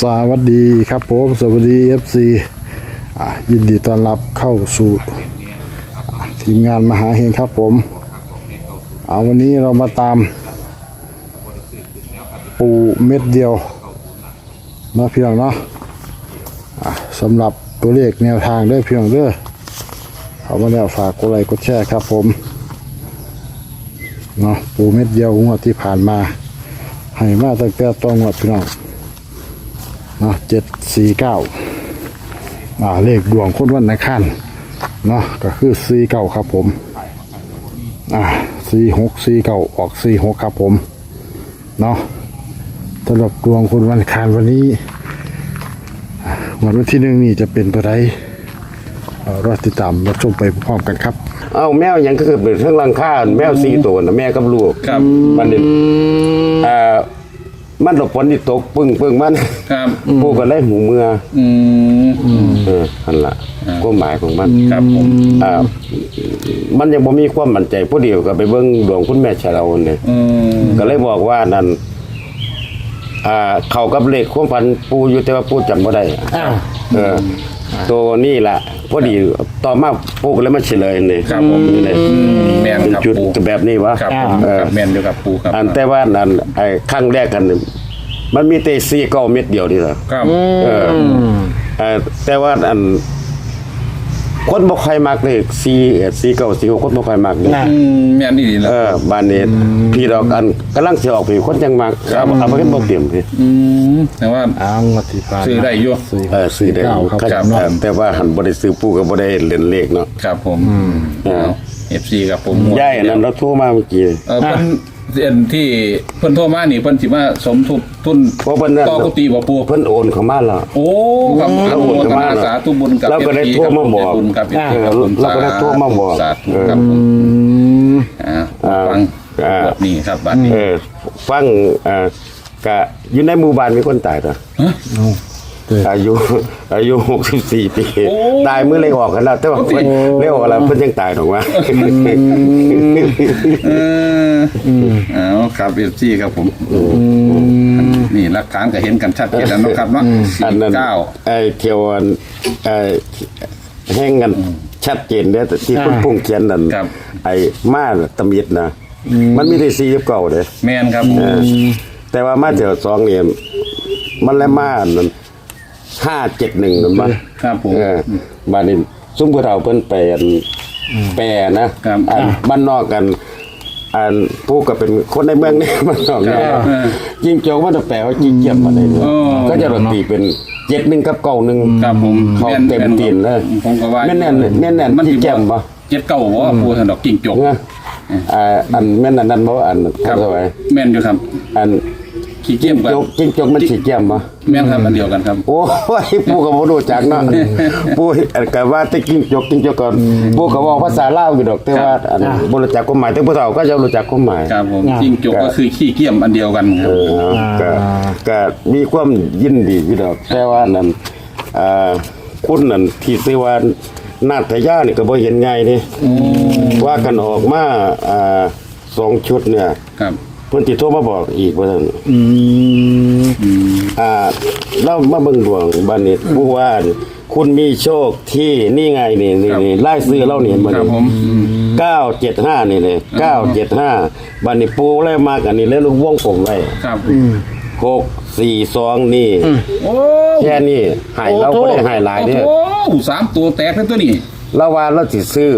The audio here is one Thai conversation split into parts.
สวัสดีครับผมสวัสดีเอฟซียินดีต้อนรับเข้าสู่ทีมงานมหาเฮงครับผมเอาวันนี้เรามาตาม ปูเม็ดเดียวนาะพี่น้องเนาะะสำหรับตัวเลขแนวทางด้อพี่น้องเด้อเอามาแล้วฝากกดไลค์กดแชร์ครับผมเนาะปูเม็ดเดียวงวดที่ผ่านมาให้มาตั้งแต่ต้นงวดพี่น้อง เนาะเจ็ดสี่เก้าอ่าเลขดวงคนวันอังคารเนาะก็คือสี่เก้าครับผม อ่าสี่หกสี่เก้าออกสี่หกครับผมเนาะสำหรับดวงคนวันอังคารวันนี้อ่าวันวันที่หนึ่งนี่จะเป็นตัวใดเอ่อรอติดตามรับชมไปพร้อมกันครับ เอ้าแมวยังก็คือเป็นเครื่องรังค่าแมวสี่ตัวนะแม่กับลูกครับมันนี่อ่า มันหลบฝนที่ตกปึ้งปึ้งมันครับผู้ก็เลยหูเมืออืมเออนั่นละความหมายของมันครับผมอ่ามันยังบ่มีความมั่นใจผู้เดียวก็ไปเบิ่งดวงคุณแม่ชาเราเนี่ยอืมก็เลยบอกว่านั่นอ่า เข้ากับเลขความฝันปูอยู่แต่ว่าปูจำบ่ได้เออ ตัวนี้ล่ะพอดีต่อมาปูก็เลยมาเฉลยนี่ครับผมนี่เลยอืมแม่นเป็นครับจุดปูแบบนี้วะครับผมเออครับแม่นอยู่กับปูครับอันแต่ว่านั่นไอ้ครั้งแรกกันนี่มันมีแต่ซีเก้าเม็ดเดียวนี่เหรอครับ เออเออแต่ว่าอัน คนบ่ค่อยมักเลยซีเอ็ดซีเก้าซีหกคนบ่ค่อยมักเลยอืมแม่นนี่ดีนะเออบ้านนี้พี่ดอกอันกำลังสิออกไปคนจังมักเอาเอาไปเฮ็ดบ่เตรียมพี่อืมแต่ว่า อ้างวัติปานซื้อได้อยู่สี่เออซื้อได้เก้าครับครับผมเนาะ แต่ว่าหันบ่ได้ซื้อปูก็บ่ได้เล่นเลขเนาะครับผมเออเอฟซีครับผมย่ายอันนั้นเราโทรมาเมื่อกี้เออเพิ่น เอ็นที่เพิ่นโทรมานี่เพิ่นสิมาสมทบทุนเพราะเพิ่นนั่น ต่อกุฏิบ่ปูเพิ่นโอนเข้ามาแล้ว โอ้ครับแล้วอโอนนุโมเข้าทมานาสาธุบุญกับเราก็ได้ FP โทรมาบอกบุญครับเออเราก็ได้โทรมาบอก สาธุครับผมอืมอ่าฟังอ่าแบบนี้ครับบัดนี้ เออฟังอ่ากะอยู่ในหมู่บ้านมีคนตายตัวเอาเด้ออายุอายุ64ปี โอ้ตายมื้อเลยออกกันแล้วแต่ว่าเพิ่นเลยออกกันแล้วเพิ่นยังตายดอกว่าเออเอาครับเอฟซีครับผมนี่หลักฐานก็เห็นกันชัดเจนแล้วเนาะครับเนาะอันสี่นั้นเก้าไอ้เที่ยวอันไอ้แห้งกันชัดเจนเด้อแต่ที่คุณพุ่งเขียนนั่นครับ ไอ้มาตำยิดนะมันมีแต่49เด้แมนครับเออแต่ว่ามาเจอสองเนี่ยมันแล้วมานั่น ห้าเจ็ดหนึ่งนั่นมาครับผมเออบ้านนี้ซุ่มผู้เฒ่าเพิ่นไปอันแปรนะครับอันบ้านนอกกันอันผู้ก็เป็นคนในเมืองนี่บ้านนอกเนี่ยครับเออจิงโจกมันจะแปลว่าจิงเกียมมาได้เลยอ๋อก็จะรตีเป็นเจ็ดหนึ่งกับเก้าหนึ่งครับผมเขาเต็มตีนเลยผมก็ว่าแน่นแน่นแน่นแน่นมันที่สิแก้มปะเจ็ดเก้าบ่ปูสันดอกกิ่งจกเนี่ยอ่าอันแม่นอันนั้นบ่อันครับเท่าไหร่แมนอยู่ครับ อัน ขี้เกียจกันจกจิงจกมันสีแก้มปะแมนครับอันเดียวกันครับโอ้ยปู่ก็บ่รู้จักเนาะปู่ก็ว่าแต่กิ้งจกกิ้งจกก่อนปู่ก็เว้าภาษาลาวอยู่ดอกแต่ว่าอันบ่รู้จักความหมายแต่ผู้เฒ่าก็จะรู้จักความหมายครับผมกิ่งจกก็คือขี้เกียจอันเดียวกันคเอรับอก็ก็มีความยินดีอยู่ดอกแต่ว่านั่นอ่าคุณนั่นที่ซื้อว่านาฏยานี่ก็บ่เห็นง่ายนี่ว่ากันออกมาอ่าสองชุดเนี่ยครับ เพิ่นสิโทรมาบอกอีกว่าซั่นอืมอ่าเรามาเบิ่งดวงบัดนี้ผู้ว่าคุณมีโชคที่นี่ไงนี่นี่นี่ไล่ซื้อเรานี่เห็นบ่ครับนี่ผม975นี่เลย975บัดนี้ปูแล้วมากันนี่แล้วลูกวงผมไว้ครับ642นี่โอ้แค่นี้ใหายเราบ่ได้ใหายหลายเด้อโอ้โหสามตัวแตกเลยตัวนี้ เราว่าเราสิซื้อ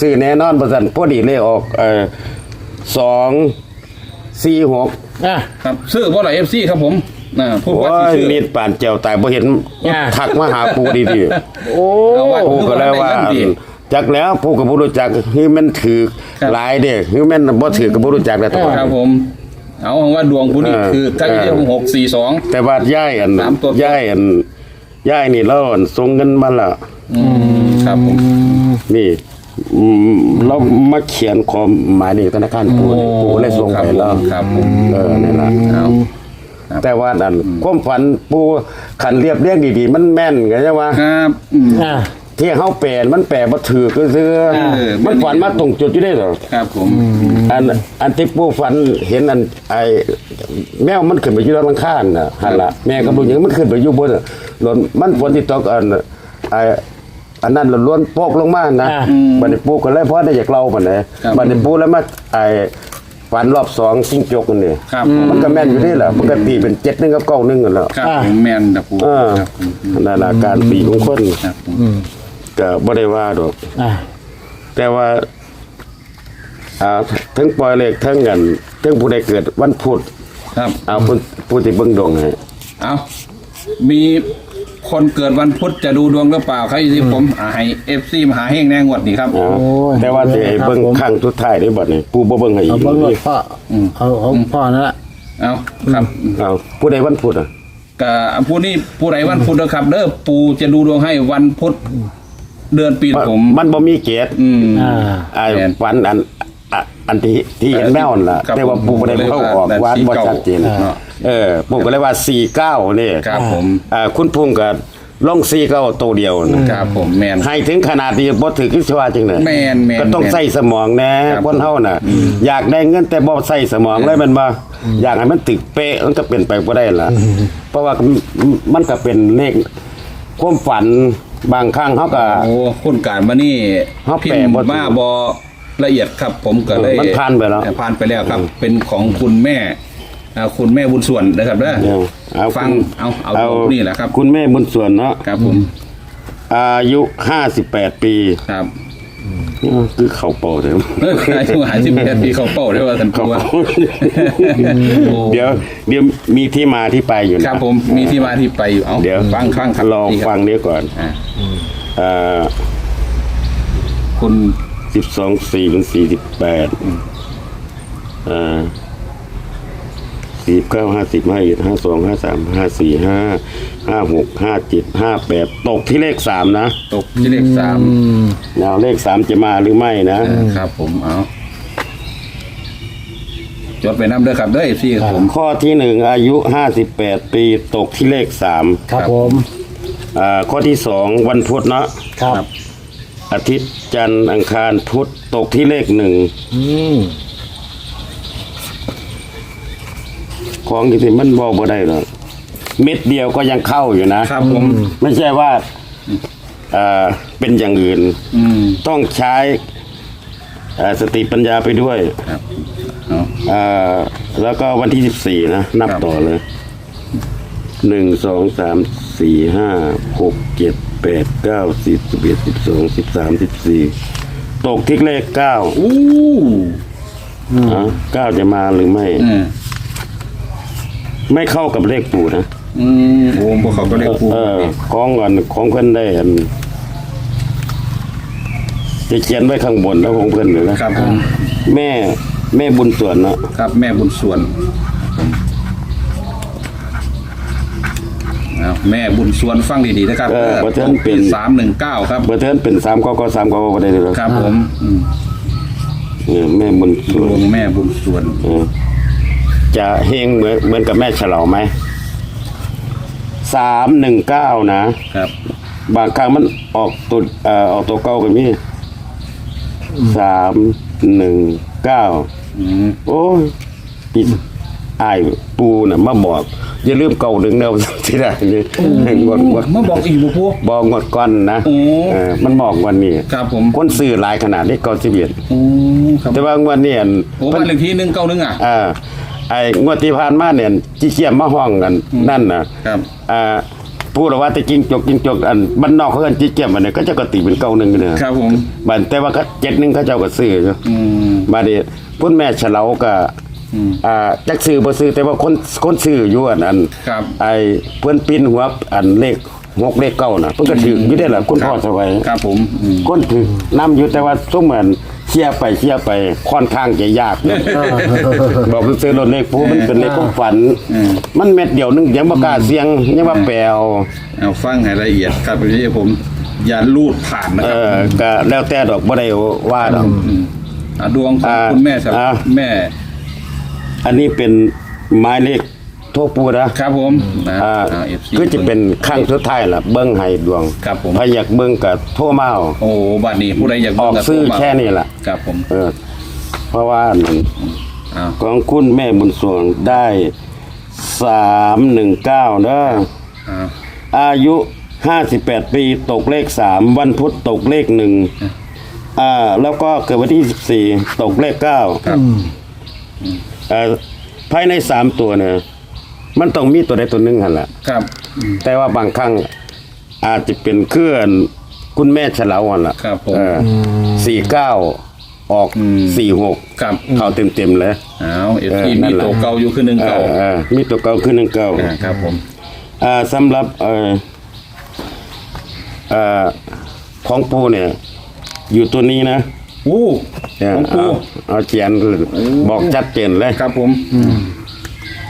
ซื้อแน่นอนบ่ซั่นพอดีเลยออกเอ่อ 2 4 6อะ ครับซื้อบ่ล่ะ FC ครับผมน่ะพูดโอ้ว่าสิยซื้อ มีดปานเจียวตายบ่เห็นอ่าทักมาหาปูดีโอ้เอาว่าๆปูก็เลยว่าได้เงินดีจักแล้วปูก็บ่รู้จักคือมันถือครับ หลายเด้คือแม่นบ่ถือก็บ่รู้จักแล้วแต่ว่าครับผม เอาว่าดวงผู้นี้เออ คือถ้าเออเรื่องหกสี่สอง แต่ว่าย่ายอันสามตัว ย่ายอันย่ายนี่เราอันส่งเงินมาและ ครับผม นี่ อืมเรามาเขียนความหมายนี่ธนาคารปูนี่ปูเลยส่งไปแล้วครับผมเออนี่ล่ะเอาแต่ว่าอันความฝันปูขันเรียบเรียงดีๆ มันแม่นไงใช่ว่าครับอืมอะที่เฮาแปลนมันแปลบ่ถือก็คือมันฝันมาตรงจุดอยู่ได้เหรอ ครับผม อันอันที่ปู่ฝันเห็นอันไอ้แมวมันขึ้นไปอยู่บนหลังคาน่ะหั่นล่ะแม่ก็บ่ยังมันขึ้นไปอยู่บนน่ะหล่นมันฝนที่ตกอันไอ้ อันนั้นหล่นล้วนโปกลงมานะบัดนี้ปู่ก็เลยพอได้อยากเล่าบัดนี้บัดนี้ปู่แล้วมาไอ้ฝันรอบสองจิ้งจกนี่ครับมันก็แม่นอยู่นี่แหละมันก็ตีเป็น7 1กับ9 1นั่นแหละครับผมแมนนะปูเออครับผมนั่นล่ะการตีของคนครับผมก็บ่ได้ว่าดอก อ่า แต่ว่าอ่าทั้งปล่อยเลขทั้งกันทั้งผู้ใดเกิดวันพุธครับ เอาผู้ผู้ที่เบิ่งดวงให้เอามี คนเกิดวันพุธจะดูดวงหรือเปล่าใครที่ผมอ่าให้เอฟซีมหาเฮงแน่งวดนี่ครับอ่าโอ้ยแต่ว่าสิให้เบิ่งครับผม ข้างสุดท้ายได้บัดนี้ผู้บ่เบิ่งให้อีเอากเบิ้งรถพ่ออเอาของพ่อนั่นแหละเอาครับเอาผู้ใดวันพุธอะก็ผู้นี้ผู้ใดวันพุธนะครับเด้อปูจะดูดวงให้วันพุธเดือนปีผมมันบ่มีเกตอืม อ่า ไอ้แม่นวันอัน อะอันที่ที่เห็นแมวนั่นล่ะครับแต่ว่าผู้บ่ได้เข้าออกผมว่าบ่ชัดเจนอ่าเออปู่ก็เลยว่า 49นี่ครับผมอ่าคุณพุ่งก็ลง49ตัวเดียวนะ ครับผมแมน ให้ถึงขนาดที่บ่ถือคิดว่าจังได๋แม่นแม่นก็ต้องแม่นใส่สมองแน่ครับคนเฮาน่ะ อยากได้เงินแต่บ่ใส่สมองเลยแมันบ่อยากให้มันตึกเป๊ะมันก็เป็นไปบ่ได้ล่ะ เพราะว่ามันก็เป็นเลขความฝันบางครั้งเฮาก็ โอ้คุณการมานี่เขาพิแปลมพ์บ่ถูก มาบอ ละเอียดครับ ผมก็เลยมันผ่านไปแล้วผ่านไปแล้วครับ เป็นของคุณแม่อ่าคุณแม่บุญส่วนนะครับเด้อเดี๋ยวเอาฟังคุณเอาเอานี่แหละครับ คุณแม่บุญส่วนเนาะครับ ผมอายุ58ปีครับคือเขาเป่าเด้อเอออายุหายสิบแปดปีเขาเป้าได้ว่าท่านเขาผู้ว่าเป่าเดี๋ยวเดี๋ยวมีที่มาที่ไปอยู่คนะรับ ผมมีที่มาที่ไปอยู่เอาเดี๋ยวฟังฟังครับลองนี่ครับฟังนี้ก่อนอ่าอ่าคุณ สิบสองสี่เป็นสี่สิบแปดอ่าสี่เก้าห้าสิบห้าเอ็ดห้าสองห้าสามห้าสี่ห้าห้าหกห้าเจ็ดห้าแปดตกที่เลขสามนะตกที่เลขสามแล้วเลขสามจะมาหรือไม่นะเออครับ ผมเอาจดไปน้ำเด้อครับเด้อเอฟซีครับผมข้อที่หนึ่งอายุห้าสิบแปดปีตกที่เลขสามครับผมอ่าข้อที่สองวันพุธเนาะครับ อาทิตย์จันทร์อังคารพุธตกที่เลขหนึ่งอืมของที่มันบอกบ่ได้หรอกเม็ดเดียวก็ยังเข้าอยู่นะครับผม ไม่ใช่ว่าเอ่อเป็นอย่างอื่น อืม ต้องใช้เอ่อสติปัญญาไปด้วยครับเอา เอ่อแล้วก็วันที่สิบสี่นะ นับครับ ต่อเลยหนึ่งสองสามสี่ห้าหกเจ็ด แปดเก้าสิบสิบเอ็ดสิบสองสิบสามสิบสี่ตกที่เลขเก้าอู้อะเก้าจะมาหรือไม่อืมไม่เข้ากับเลขปู่นะอืมโอ้พวกเขาก็เรียกปูเออของก่อนของเพื่อนได้อันจะเขียนไว้ข้างบนแล้วของเพื่อนเลยนะครับผมแม่แม่บุญส่วนเนาะครับแม่บุญส่วน เอาแม่บุญส่วนฟังดีๆนะครับเออประเทศเป็น สามหนึ่งเก้าครับเบอร์เทินเป็นสามก็ก็สามก็ก็ได้เลยหรอกครับผมอืมเออแม่บุญดส่ววนงแม่บุญส่วน เออจะเฮงเหมือนเหมือนกับแม่ฉลองไหมสามหนึ่งเก้านะ ครับบางครั้งมันออกตัวเอ่อออกตัวเก้ากันมีสามหนึ่งเก้าอืมโอ้ยปิด อายปูน่ะมาบอกอย่าลืมเก่าหนึ่งเดียวที่ได้นี่งวดงวดมาบอกอีกบ่พูบอกงวดก่อนนะโอ้ เออมันบอกวันนี้ครับผมคนซื้อหลายขนาดนี้ก่อนสิบเอ็ดโอ้ครับแต่ว่างวดนี้อันโอ้บ้านเลขที่หนึ่งเก้าหนึ่งอะ อ่าไอ้งวดที่ผ่านมาเนี่ยจี้เกียมมาห้องกันนั่นนะครับ อ่าพูดว่าแต่จริงจกจริงจกอันบ้านนอกเขากันจี้เกียมอันนี้ก็จะกติเป็นเก้าหนึ่งเนี่ย ครับผม บันแต่ว่าก็เจ็ดหนึ่งเขาเจ้าก็ซื้ออยู่อืมบาดนี้พุ่นแม่เฉลาก็ อืมอ่าจักซื้อบ่ซื้อแต่ว่าคนคนซื้ออยู่อันอันครับ ไอ้เพิ่นปิ้นหัวอันเลขหกเลขเก้าน่ะเพิ่นก็ถืออยู่ได้ล่ะคุณพ่อสวัยครับผมอืม คนถือนํอยู่แต่ว่าซุเหมือนเชียร์ไปเชียร์ไปค่อนข้างจะยากนะ บอกซื้อรถเลขผู้มันเป็นเลขความฝันมันเม็ดเดียวนึงยังบ่กล้าเสี่ยงยังว่าแปลว เอาฟังให้ละเอียดครับพี่ผมอย่าลูดผ่านนะเอครับอก็แล้วแต่ดอกบ่ได้ว่าดอก อะดวงของอ่าคุณแม่สับอ่า แม่ อันนี้เป็นไม้เลขโทรปูนะ ครับผมนะอ่าอ่า FC คือจะเป็นครั้งสุดท้ายล่ะเบิ้งให้ดวงครับผม ถ้าอยากเบิ้งก็โทรมาเอาโอ้บัดนี้ผู้ใดอยากอเบิ่องกกับซื้อโทรมาแค่นี้ล่ะ ครับผมเออ เพราะว่านั่นอ้าวของคุณแม่บุญสวงได้สามหนึ่งเก้าเด้ออ้าวอายุห้าสิบแปดปีตกเลขสามวันพุธตกเลขหนึ่งอ่า แล้วก็เกิดวันที่สิบสี่ตกเลขเก้าครับเอ่อ ภายในสามตัวเนี่ยมันต้องมีตัวใดตัวหนึ่งหันแหละครับแต่ว่าบางครั้งอาจจะเป็นเคลื่อนคุณแม่เฉลาวันละครับผมสี่เก้าออกอืมสี่หกครับเข้าเต็มเต็มๆเลยอ้าวเอฟเออซีนั่มีนแหละ ตัวเก่าอยู่คือหนึ่งเอเก่าอเออมีตัวเก่าขึ้นหนึ่งเก้าอ่าครับผมอ่าสำหรับเอ่อเอ่อของปูเนี่ย อยู่ตัวนี้นะ อู้ เนี่ยของปูเอาเอาเขียนบอกชัดเจนเลย ครับผม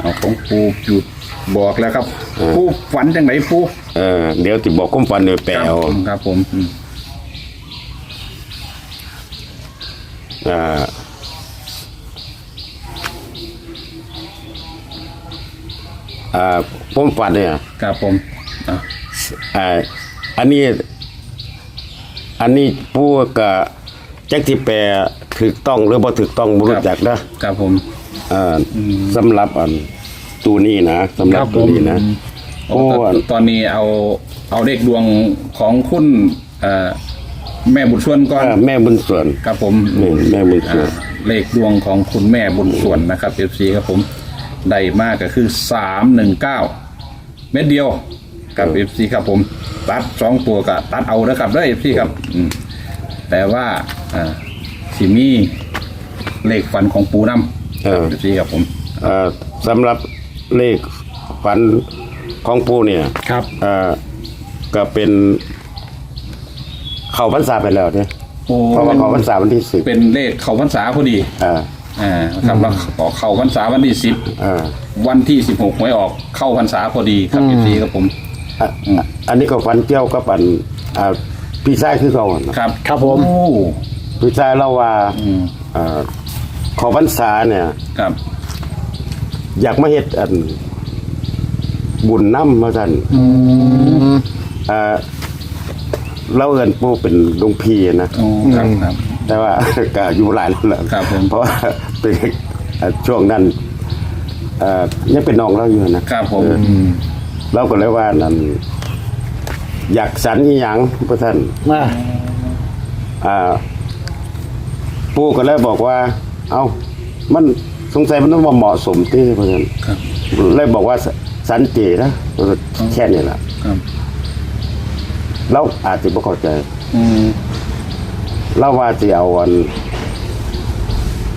เอาของปูหยุดบอกแล้วครับ ปูฝันจังไหนปูเออเดี๋ยวจะบอกความฝันเดี๋ยวแปลครับเอาผมครับผมอืมอ่าอ่าผมฝันเนี่ย ครับผมอะอ่าอันนี้ อันนี้ผู้กับ จักที่แปลถูกต้องหรือบ่ถูกต้องบ่รู้จักนะครับผม อ่าสำหรับอันตัวนี้นะสำหรับตัวนี้นะ โอ้โอ้ตอนตอนนี้เอาเอาเลขดวงของคุณเอ่อแม่บุญชวนก่อนอ่าแม่บุญส่วน ครับผมนี่แม่บุญส่วน อ่าเลขดวงของคุณแม่บุญส่วนนะครับเอฟซีครับผมได้มากก็คือสามหนึ่งเก้าเม็ดเดียวกับเอฟซีครับผม ตัดสองตัวกับตัดเอานะครับได้เอฟซีครับอืม แต่ว่าอ่าสิมีเลขฟันของปูน้ำเออเอฟซีครับผมอ่าสำหรับเลขฝันของปู่เนี่ยครับอ่าก็เป็น เข้าพรรษาไปแล้วเนี่ยโอ้ เพราะว่าเข้าพรรษาวันที่สิบเป็นเลขเขาพรรษาพอดี อ่าอ่าครับแล้วเข้าพรรษาวันที่สิบอ่าวันที่สิบหกหวยออกเข้าพรรษาพอดีครับเอฟซีครับผม อะอันนี้ก็ฝันเกี่ยวกับอันอ่า พี่ชายคือเขาอะนะครับครับผม โอ้พี่ชายเล่าว่าอืมอ่าเขอพรรษาเนี่ย ครับ อยากมาเฮ็ดอัน บุญน้ำมาสั่นอ่าเราเอินปู่เป็นหลุงพี่นะ โอ้ครับครับ แต่ว่า ก็อยู่หลายแล้วแหละครับผม เพราะว่าเป็นอ่าช่วงนั้นเอ่อยังเป็นน้องเราอยู่นะครับผมเออเราก็เลยว่านั่น อยากสันอีหยังพระท่านมาอ่าปู่ก็เลยบอกว่า เอามันสงสัยมันต้องมาเหมาะสมที่พระท่านครับ เลยบอกว่าสสันเจนะแค่นี้แหละครับ เราอาจจะไม่เข้าใจอืมเราว่าจะเอาอัน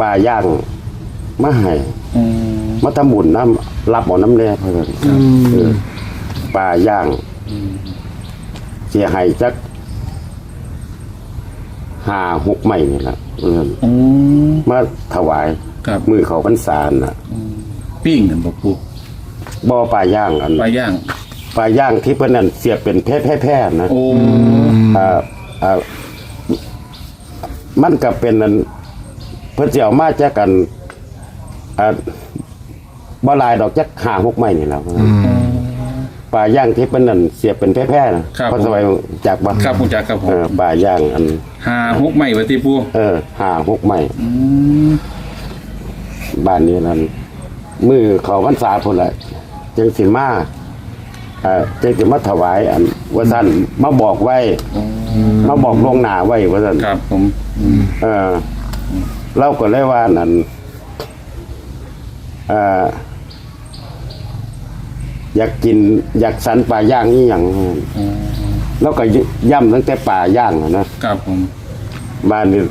ปลาย่างมาให้อืมมาทำบุญน้ำรับเอาน้ำแร่เพื่อนเออปลาย่างเสียหายจักห้าหกไม้นี่แหละเพื่อนอืมมาถวายครับมือเขาพรรษาน่ะปิ้งกันบ่ปูบ่อปลาย่างอันปลาย่าง ปลาย่างที่เพิ่นนั่นเสียบเป็นแพร่แพร่ๆนะโอ้อ่าอ่ามันก็เป็นอันเพิ่นสิเอามาจากกันอ่าบ่หลายดอกจักห้าหกไม้นี่แหละ ปลาย่างที่เพิ่นนั่นเสียบเป็นแพร่ๆนะเพราะสมัยจากบ่ครับผมจักครับผมเออปลาย่างอัน หาหกไม้ไว้ที่ปูเออห้าหกไม้อืมบ้านนี้นั่นมือเขาพรรษาพุ่นละจังสิมาเอ่อจังสิมาถวายอันว่าท่านมาบอกไว้ มาบอกลวงหน้าไว้ว่าท่าน ครับผมอืมเออเราก็เลยว่านั่นเอ่อ อยากกินอยากสันปลาย่างนี่อย่างแล้วก็ย่ำตั้งแต่ปลาย่างอะนะ ครับผม บ้านนี้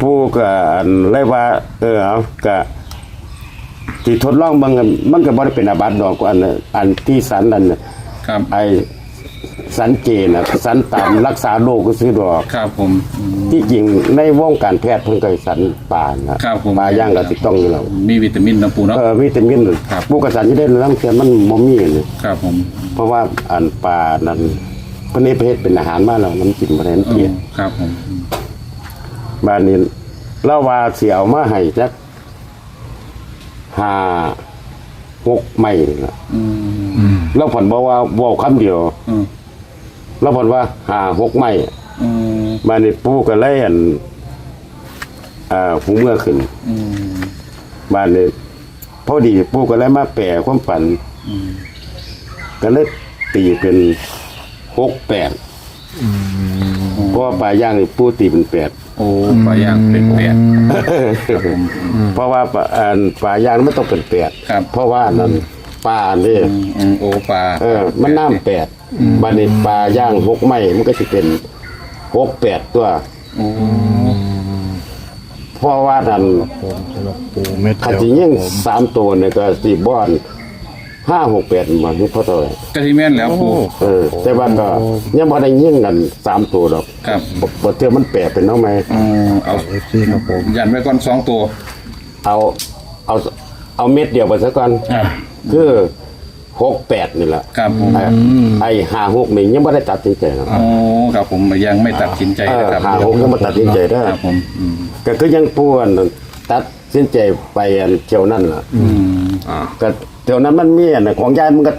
ผู้ก็อันเลยว่า เออเอาก็ที่ทดลองเบางอันมันก็บ่ได้เป็นอาบัติดอกอันน่ะอันที่สันนั่นน่ะครับ ไอ สันเจน่ะสันตามรักษาโรคก็ซื้อดอก ครับผมอืม ที่จริงในวงการแพทย์เพิ่นก็ให้สันป่านะครับผม ป่าย่างก็ถูกต้องอยู่แล้วมีวิตามินนะปูเนาะ เออวิตามินครับผู้กระสันที่ได้รับแต่มันบ่มีนี่ครับผมเพราะว่าอันป่านั้นเพิ่นให้เพศเป็นอาหารมาแล้วน้ำกินบ่ได้มันอืเกลียมครับผมบ้านนี้เล่าว่าสิเอามาให้จักห้าหกไม่นี่ล่ะอืม แล้วผ่อนบอกว่าเว้าคำเดียว อืมแล้วผ่อนว่าหาหกไม่อืมมานี่ปู่ก็เลยอันอ่าหูเมื่อขึ้นอืมมานี่พอดีปู่ก็เลยมาแปลความฝันก็เลยตีเป็นหกแปดเพราะว่าปลาย่างนี่ปู่ตีเป็นแปด โอ้ปลาย่างเป็นแปดครับผมเพราะว่าปลาอันปลาย่างมันต้องเป็นแปดครับ เพราะว่านั่น ปลานี่อืมอืมโอ้ปลาเออ มันน้ำแปดบานี้ปลาย่างหกไม้มันก็จะเป็นหกแปดตัวโอ้เพราะว่านั่นผมสำหรับปูเม็ดขัดเดีจิยวยิ่งสามตัวเนี่ยก็สีบอนห้าหกแปดมันนี่พอเท่าไหร่กะทิแม่นแล้วปูเออ แต่ว่าก็ยังพอได้ยิ่งกันสามตัวดอกครับบ่บ่เท่ามันแปดเป็นน้องไหมอืมเอาเอฟซีครับผมยันไว้ก่อนสองตัว เอาเอาเอาเม็ดเดียวไปซะก่อนครับ คือหกแปดนี่แหละครับผมไอ้ไอ้ห้าหกนี่ยังไม่ได้ตัดสินใจนะโอ้ครับผมยังไม่ตัดสินใจเออนะครับหาหกยังไม่ตัดสินใจได้ครับผมอืมก็คือยังป้วนตัดสินใจไปอันเที่ยวนั่นล่ะอืม ก็เที่ยวนั้นมันมีอันของยายมันก็